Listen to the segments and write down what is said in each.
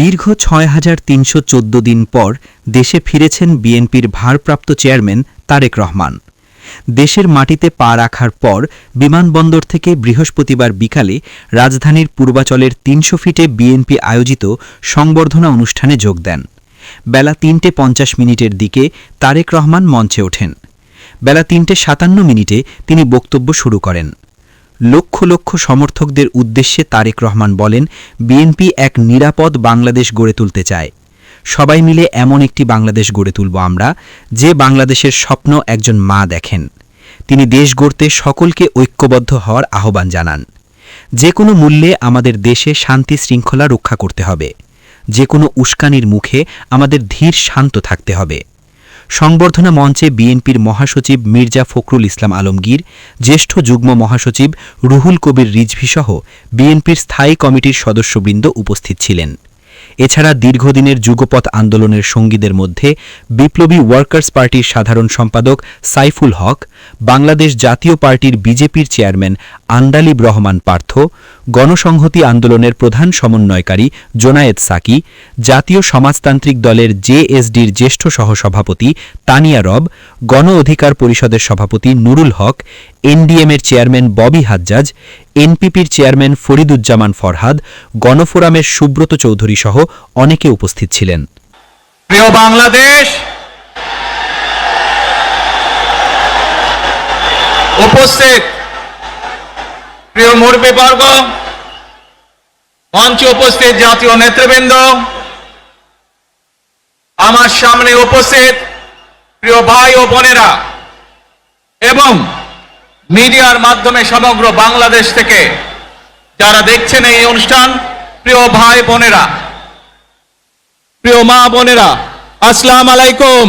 দীর্ঘ ছয় হাজার তিনশো চোদ্দ দিন পর দেশে ফিরেছেন বিএনপির ভারপ্রাপ্ত চেয়ারম্যান তারেক রহমান। দেশের মাটিতে পা রাখার পর বিমানবন্দর থেকে বৃহস্পতিবার বিকালে রাজধানীর পূর্বাচলের তিনশো ফিটে বিএনপি আয়োজিত সংবর্ধনা অনুষ্ঠানে যোগ দেন। বেলা তিনটে পঞ্চাশ মিনিটের দিকে তারেক রহমান মঞ্চে ওঠেন। বেলা তিনটে সাতান্ন মিনিটে তিনি বক্তব্য শুরু করেন। লক্ষ লক্ষ সমর্থকদের উদ্দেশ্যে তারেক রহমান বলেন, বিএনপি এক নিরাপদ বাংলাদেশ গড়ে তুলতে চায়। সবাই মিলে এমন একটি বাংলাদেশ গড়ে তুলব আমরা, যে বাংলাদেশের স্বপ্ন একজন মা দেখেন। তিনি দেশ গড়তে সকলকে ঐক্যবদ্ধ হওয়ার আহ্বান জানান। যে কোনো মূল্যে আমাদের দেশে শান্তি শৃঙ্খলা রক্ষা করতে হবে। যে কোনো উস্কানির মুখে আমাদের ধীর শান্ত থাকতে হবে। সংবর্ধনা মঞ্চে বিএনপির মহাসচিব মির্জা ফখরুল ইসলাম আলমগীর, জ্যেষ্ঠ যুগ্ম মহাসচিব রুহুল কবির রিজভি সহ বিএনপির স্থায়ী কমিটির সদস্যবৃন্দ উপস্থিত ছিলেন। এছাড়া দীর্ঘদিনের যুগপথ আন্দোলনের সঙ্গীদের মধ্যে বিপ্লবী ওয়ার্কার্স পার্টির সাধারণ সম্পাদক সাইফুল হক বাংলাদেশ জাতীয় পার্টির বিজেপির চেয়ারম্যান আন্দালিব রহমান পার্থ, গণসংহতি আন্দোলনের প্রধান সমন্বয়কারী জোনায়েদ সাকি, জাতীয় সমাজতান্ত্রিক দলের জেএসডির জ্যেষ্ঠ সহসভাপতি তানিয়া রব, গণ অধিকার পরিষদের সভাপতি নুরুল হক, এনডিএমের চেয়ারম্যান ববি হাজ্জাজ, এনপিপির চেয়ারম্যান ফরিদুজ্জামান ফরহাদ, গণফোরামের সুব্রত চৌধুরী সহ অনেকে উপস্থিত ছিলেন। প্রিয় বাংলাদেশ উপস্থিত। প্রিয় মুরব্বীবর্গ, মঞ্চে উপস্থিত জাতীয় নেতৃবৃন্দ, আমার সামনে উপস্থিত প্রিয় ভাই ও বোনেরা এবং মিডিয়ার মাধ্যমে সমগ্র বাংলাদেশ থেকে যারা দেখছেন এই অনুষ্ঠান, প্রিয় ভাই বোনেরা, প্রিয় মা বোনেরা, আসসালাম আলাইকুম।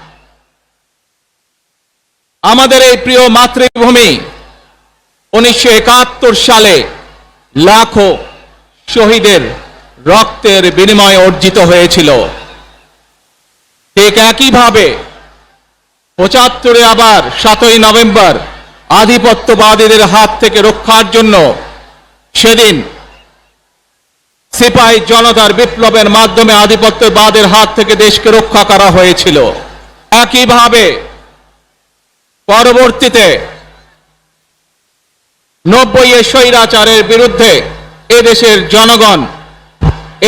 আমাদের এই প্রিয় মাতৃভূমি উনিশশো একাত্তর সালে লাখো শহীদের রক্তের বিনিময়ে অর্জিত হয়েছিল। ঠিক একইভাবে পঁচাত্তরে আবার সাতই নভেম্বর আধিপত্যবাদীদের হাত থেকে রক্ষার জন্য সেদিন সিপাহী জনতার বিপ্লবের মাধ্যমে আধিপত্যবাদের হাত থেকে দেশকে রক্ষা করা হয়েছিল। একইভাবে পরবর্তীতে নব্বই স্বৈরাচারের বিরুদ্ধে এদেশের জনগণ,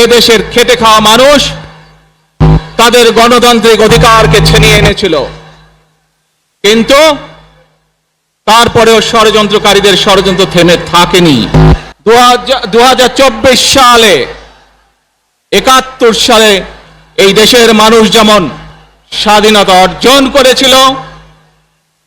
এদেশের খেটে খাওয়া মানুষ তাদের গণতান্ত্রিক অধিকারকে ছিনিয়ে এনেছিল। কিন্তু তারপরেও ষড়যন্ত্রকারীদের ষড়যন্ত্র থেমে থাকেনি। দু সালে, একাত্তর সালে এই দেশের মানুষ যেমন স্বাধীনতা অর্জন করেছিল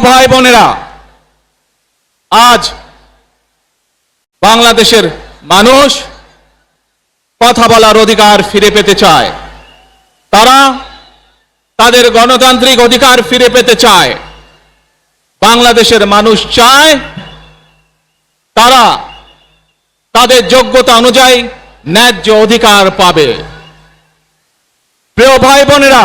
ভাই বোনেরা, আজ বাংলাদেশের মানুষ কথা বলার অধিকার ফিরে পেতে চায়। তারা তাদের গণতান্ত্রিক অধিকার ফিরে পেতে চায়। বাংলাদেশের মানুষ চায় তারা তাদের যোগ্যতা অনুযায়ী ন্যায্য অধিকার পাবে। প্রিয় ভাই বোনেরা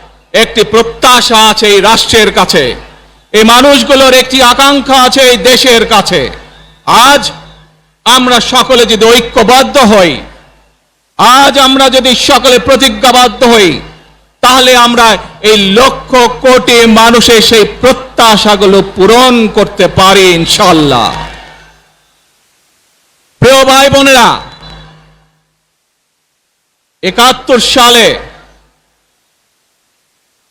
একটি প্রত্যাশা আছে এই রাষ্ট্রের কাছে। এই মানুষগুলোর একটি আকাঙ্ক্ষা আছে এই দেশের কাছে। আজ আমরা সকলে যদি ঐক্যবদ্ধ হই, আজ আমরা যদি সকলে প্রতিজ্ঞাবদ্ধ হই, তাহলে আমরা এই লক্ষ কোটি মানুষের সেই প্রত্যাশাগুলো পূরণ করতে পারি ইনশাল্লাহ প্রিয় ভাই বোনেরা, একাত্তর সালে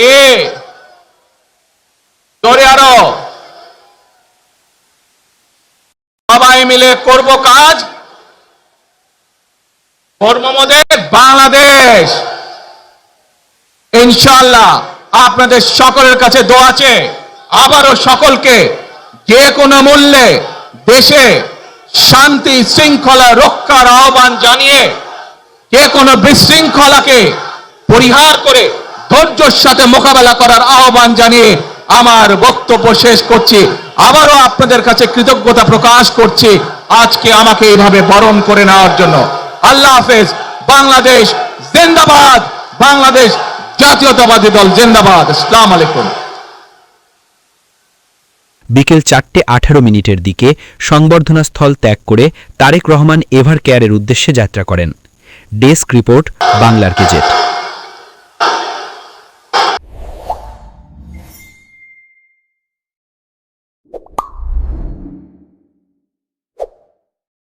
এ। জোরে আরও। সবাই মিলে করব কাজ। কর্মমদের বাংলাদেশ। ইনশাল্লাহ আপনাদের সকলের কাছে দোয়া আছে। আবারও সকলকে যে কোনো মূল্যে দেশে শান্তি, শৃঙ্খলা রক্ষার আহ্বান জানিয়ে যে কোনো বিশৃঙ্খলাকে পরিহার করে ধৈর্যের সাথে মোকাবেলা করার আহ্বান জানিয়ে আমার বক্তব্য শেষ করছি। আবারও আপনাদের কাছে কৃতজ্ঞতা প্রকাশ করছি আজকে আমাকে এইভাবে বরণ করে নেওয়ার জন্য। আল্লাহ হাফেজ। বাংলাদেশ জিন্দাবাদ। বাংলাদেশ জাতীয়তাবাদী দল জিন্দাবাদ। আসসালামু আলাইকুম। বিকেল চারটে আঠারো মিনিটের দিকে সংবর্ধনা স্থল ত্যাগ করে তারেক রহমান এভার কেয়ারের উদ্দেশ্যে যাত্রা করেন। ডেস্ক রিপোর্ট, বাংলার গেজেট।